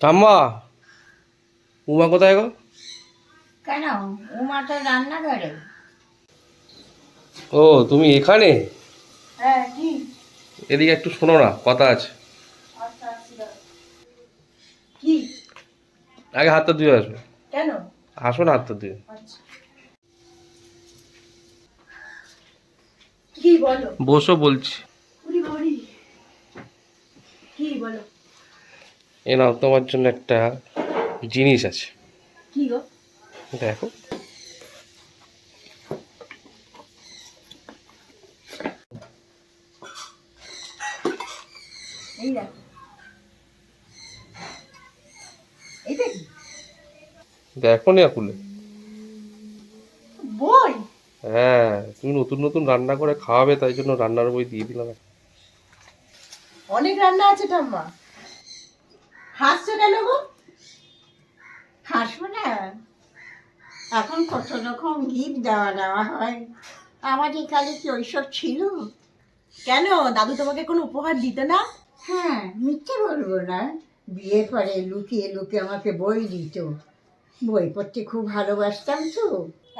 ঠাম্মা উমা কোথায় গো? কেন? উমা তো রান্নাঘরে ও তুমি এখানে? হ্যাঁ কি? এদিকে একটু শোনো না কথা আছে। আচ্ছা আচ্ছা। আগে হাতটা ধুয়ে আসো কেন? আসো না হাতটা ধুয়ে। আচ্ছা। কি বলো? বসো বলছি। কি বলো? এ নাও তোমার জন্য একটা জিনিস আছে। কি গো? দেখো। এই দেখো। এইটা কি? দেখো না খুলে বই? হ্যাঁ তুমি নতুন নতুন রান্না করে খাওয়াবে তাই জন্য রান্নার বই দিয়ে দিলাম। অনেক রান্না আছে ঠাম্মা। হাসছো কেন গো? হাসবো না। এখন কত রকম গিফট দেওয়া নেওয়া হয়। আমাদের কালে কি ওইসব ছিল? কেন? দাদু তোমাকে কোনো উপহার দিতে না? হ্যাঁ মিথ্যে বলব না। বিয়ের পরে লুকিয়ে লুকিয়ে আমাকে বই দিত। বই পড়তে খুব ভালোবাসতাম তো।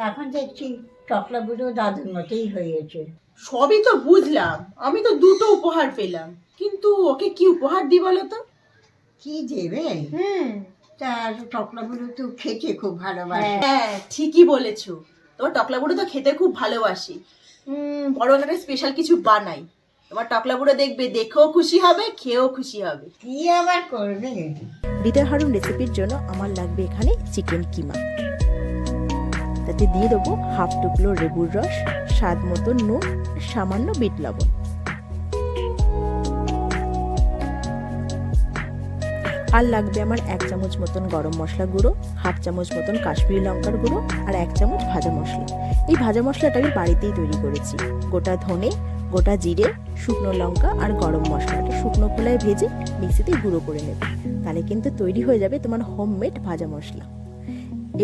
এখন দেখছি টকলা বুড়ো দাদুর মতোই হয়েছে। সবই তো বুঝলাম। আমি তো দুটো উপহার পেলাম। কিন্তু ওকে কি উপহার দিই বলো তো? কি দেবে? হুম। তার টকলা বুড়ো তো খেতে খুব ভালোবাসে। হ্যাঁ ঠিকই বলেছ। তোমার টকলা বুড়ো তো খেতে খুব ভালোবাসি। বড় একটা স্পেশাল কিছু বানাই। তোমার টকলা বুড়ো দেখবে দেখেও খুশি হবে খেয়েও খুশি হবে। কি আবার করবে? হৃদয় হারুন রেসিপির জন্য আমার লাগবে এখানে চিকেন কিমা। তাতে দিয়ে দেবো হাফ টুকরো লেবুর রস স্বাদ মতো নুন সামান্য বিট লবণ। আর লাগবে আমার এক চামচ মতন গরম মশলা গুঁড়ো, হাফ চামচ মতন কাশ্মীরি লঙ্কার গুঁড়ো আর এক চামচ ভাজা মশলা। এই ভাজা মশলাটা আমি বাড়িতেই তৈরি করেছি। গোটা ধনে, গোটা জিরে, শুকনো লঙ্কা আর গরম মশলাটা শুকনো খোলায় ভেজে মিক্সিতে গুঁড়ো করে নেবে। তাহলে কিন্তু তৈরি হয়ে যাবে তোমার হোমমেড ভাজা মশলা।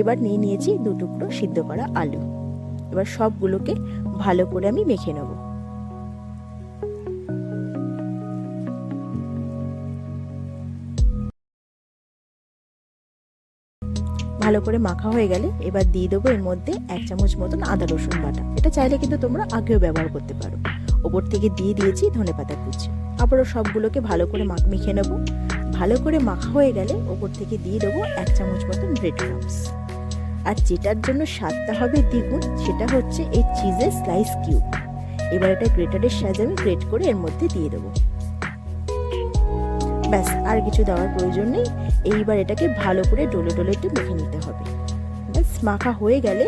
এবার নিয়ে নিয়েছি দু টুকরো সিদ্ধ করা আলু। এবার সবগুলোকে ভালো করে আমি মেখে নেব। ভালো করে মাখা হয়ে গেলে এবার দিয়ে দেবো এর মধ্যে এক চামচ মতন আদা রসুন বাটা। এটা চাইলে কিন্তু তোমরা আগেও ব্যবহার করতে পারো। ওপর থেকে দিয়ে দিয়েছি ধনে পাতা কুচি। আবারও সবগুলোকে ভালো করে মাখ মেখে নেব। ভালো করে মাখা হয়ে গেলে ওপর থেকে দিয়ে দেবো এক চামচ মতন ব্রেড ক্রামস আর যেটার জন্য স্বাদটা হবে দ্বিগুণ, সেটা হচ্ছে এই চিজের স্লাইস কিউব এবার এটা গ্রেটারের সাহায্যে আমি গ্রেট করে এর মধ্যে দিয়ে দেবো। ব্যাস, আর কিছু দেওয়ার প্রয়োজন নেই। এইবার এটাকে ভালো করে ডোলে ডোলে একটু মেখে নিতে হবে। ব্যাস, মাখা হয়ে গেলে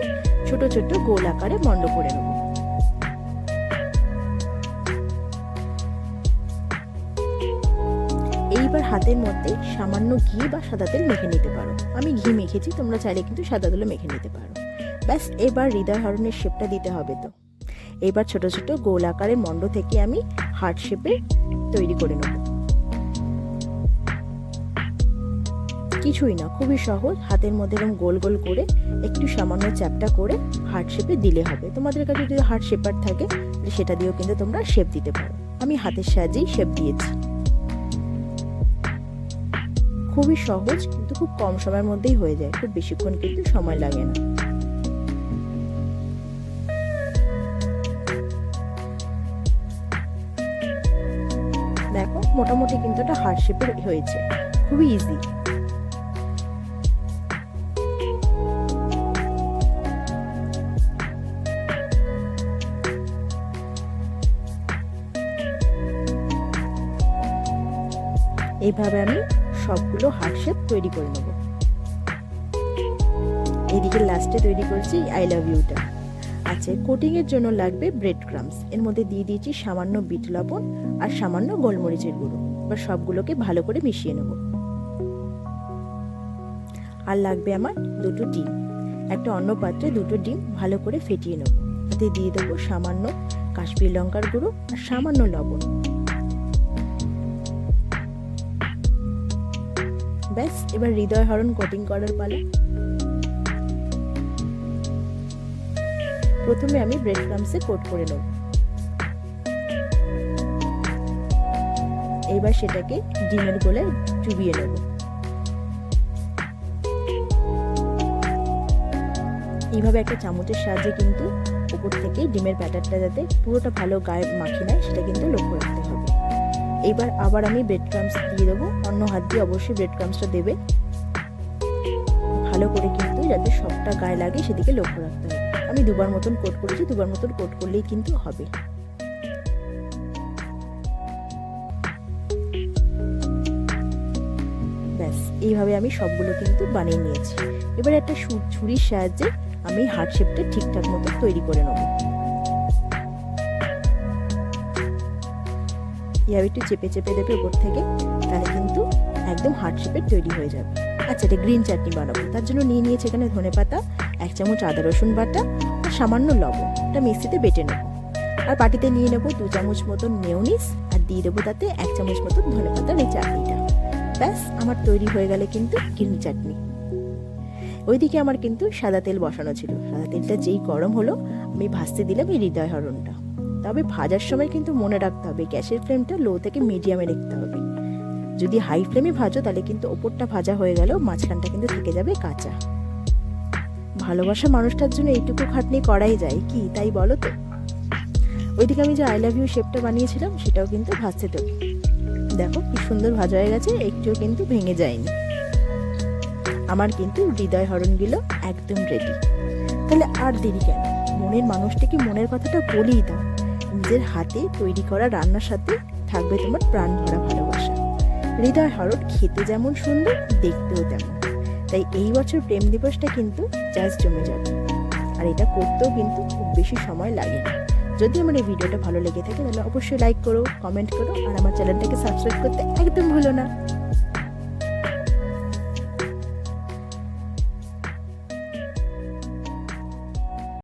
ছোট ছোট গোল আকারে মন্ড করে নেব। এইবার হাতের মধ্যে সামান্য ঘি বা সাদা তেল মেখে নিতে পারো। আমি ঘি মেখেছি, তোমরা চাইলে কিন্তু সাদা তেলও মেখে নিতে পারো। ব্যাস, এবার হৃদয় হরণের শেপটা দিতে হবে তো। এবার ছোট ছোট গোল আকারের মণ্ড থেকে আমি হার্ট শেপে তৈরি করে নেব। কিছুই না, খুবই সহজ। হাতের মধ্যে এরকম গোল গোল করে একটু সামান্য চ্যাপটা করে হার্ট শেপে দিলে হবে। তোমাদের কাছে যদি হার্ট শেপার থাকে সেটা দিয়েও কিন্তু তোমরা শেপ দিতে পারো। আমি হাতের সাহায্যেই শেপ দিয়েছি। খুবই সহজ, কিন্তু খুব কম সময়ের মধ্যেই হয়ে যায়। খুব বেশিক্ষণ কিন্তু সময় লাগে না। দেখো, মোটামুটি কিন্তু এটা হার্ট শেপের হয়েছে। খুবই ইজি এইভাবে আমি সবগুলো হার্ট শেপ তৈরি করে নেব। এদিকে লাস্টে তৈরি করছি আই লাভ ইউটা আচ্ছা কোটিং এর জন্য লাগবে ব্রেড ক্রামস এর মধ্যে দিয়ে দিয়েছি সামান্য বিট লবণ আর সামান্য গোলমরিচের গুঁড়ো। এবার সবগুলোকে ভালো করে মিশিয়ে নেব। আর লাগবে আমার দুটো ডিম। একটা অন্য পাত্রে দুটো ডিম ভালো করে ফেটিয়ে নেব। তাতে দিয়ে দেবো সামান্য কাশ্মীর লঙ্কার গুঁড়ো আর সামান্য লবণ। ব্যাস, এবার হৃদয় হরণ কোটিং করার পালা। প্রথমে আমি ব্রেড ক্রামসে কোট করে নেব। এবার সেটাকে ডিমের গোলে চুবিয়ে নেব। এইভাবে একটা চামচের সাহায্যে কিন্তু উপর থেকে ডিমের প্যাটারটা যাতে পুরোটা ভালো গায়ে মাখি নেয় সেটা কিন্তু লক্ষ্য রাখবে এবার আবার আমি ব্রেড ক্রামস দিয়ে দেবো। অন্য হাত দিয়ে অবশ্যই ব্রেড ক্রামসটা দেবে। ভালো করে কিন্তু যাতে সবটা গায়ে লাগে সেদিকে লক্ষ্য রাখতে হবে। আমি দুবার মতন কোট করেছি, দুবার মতন কোট করলেই কিন্তু হবে। ব্যাস, এইভাবে আমি সবগুলো কিন্তু বানিয়ে নিয়েছি। এবার একটা ছুরির সাহায্যে আমি হার্ট শেপটা ঠিকঠাক মতো তৈরি করে নেব। এভাবে একটু চেপে চেপে দেবে উপর থেকে, তাহলে কিন্তু একদম হার্ট শেপের তৈরি হয়ে যাবে। আচ্ছা এটা গ্রিন চাটনি বানাবো। তার জন্য নিয়ে নিয়েছি এখানে ধনে পাতা, এক চামচ আদা রসুন বাটা আর সামান্য লবণ। এটা মিক্সিতে বেটে নেব। আর বাটিতে নিয়ে নেব দু চামচ মতন মেয়নিস আর দিয়ে দেবো তাতে এক চামচ মতন ধনে পাতার এই চাটনিটা ব্যাস, আমার তৈরি হয়ে গেলে কিন্তু গ্রিন চাটনি ওইদিকে আমার কিন্তু সাদা তেল বসানো ছিল। সাদা তেলটা যেই গরম হলো, আমি ভাজতে দিলাম এই হৃদয় হরণটা তবে ভাজার সময় কিন্তু মনে রাখতে হবে, গ্যাসের ফ্লেমটা লো থেকে মিডিয়ামে রাখতে হবে। যদি হাই ফ্লেমে ভাজো, তাহলে কিন্তু ওপরটা ভাজা হয়ে গেলেও মাঝখানটা কিন্তু থেকে যাবে কাঁচা। ভালোবাসা মানুষটার জন্য এইটুকু খাটনি করাই যায়, কি তাই বলো তো? ওইদিকে আমি যে আই লাভ ইউ শেপটা বানিয়েছিলাম, সেটাও কিন্তু ভাজতে তো দেখো কি সুন্দর ভাজা হয়ে গেছে, একটুও কিন্তু ভেঙে যায়নি। আমার কিন্তু হৃদয় হরণগুলো একদম রেডি তাহলে আর দেরি কেন? মনের মানুষটাকে মনের কথাটা বলেই দাও। নিজের হাতে তৈরি করা রান্নার সাথে থাকবে তোমার প্রাণ ভরা ভালোবাসা। হৃদয় হরণ খেতে যেমন সুন্দর, দেখতেও তেমন। তাই এই বছর প্রেম দিবসটা কিন্তু জাস্ট জমে যাবে। আর এটা করতেও কিন্তু খুব বেশি সময় লাগে না। যদি আমার এই ভিডিওটা ভালো লেগে থাকে তাহলে অবশ্যই লাইক করো কমেন্ট করো, আর আমার চ্যানেলটাকে সাবস্ক্রাইব করতে একদম ভুলো না।